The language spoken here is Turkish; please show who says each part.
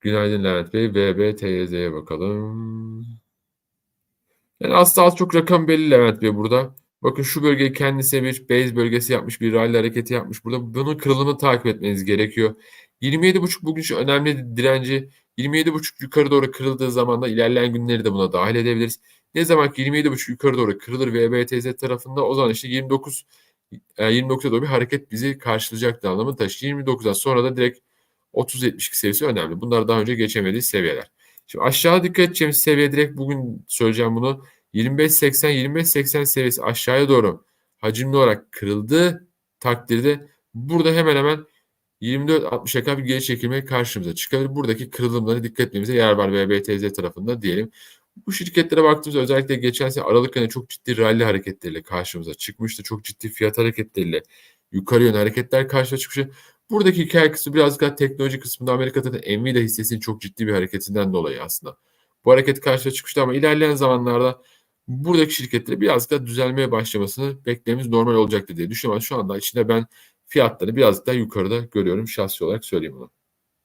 Speaker 1: Günaydın Levent Bey. VBTYZ'ye bakalım. Yani aslında az çok rakam belli Levent Bey burada. Bakın şu bölgeyi kendisine bir base bölgesi yapmış, bir rally hareketi yapmış. Burada bunun kırılımını takip etmeniz gerekiyor. 27.5 bugün şu önemli direnci 27.5 yukarı doğru kırıldığı zaman da ilerleyen günleri de buna dahil edebiliriz. Ne zaman ki 27.5 yukarı doğru kırılır VBTZ tarafında o zaman işte 29 29'a doğru bir hareket bizi karşılayacak anlamı taşıyor. 29'dan sonra da direkt 30-72 seviyesi önemli. Bunlar daha önce geçemediği seviyeler. Şimdi aşağı dikkat edeceğimiz seviye direkt bugün söyleyeceğim bunu. 25-80-25-80 seviyesi aşağıya doğru hacimli olarak kırıldığı takdirde burada hemen hemen 24-60'a kadar bir geri çekilme karşımıza çıkabilir. Buradaki kırılımlara dikkat etmemize yer var VBTZ tarafında diyelim. Bu şirketlere baktığımızda özellikle geçen sene Aralık ayında çok ciddi rally hareketleriyle karşımıza çıkmıştı. Çok ciddi fiyat hareketleriyle yukarı yönlü hareketler karşıma çıkmıştı. Buradaki hikaye kısmı biraz daha teknoloji kısmında Amerika'da da Nvidia hissesinin çok ciddi bir hareketinden dolayı aslında. Bu hareket karşıma çıkmıştı ama ilerleyen zamanlarda buradaki şirketleri birazcık daha düzelmeye başlamasını beklememiz normal olacaktır diye düşünüyorum. Şu anda içinde ben fiyatları birazcık daha yukarıda görüyorum şahsi olarak söyleyeyim bunu.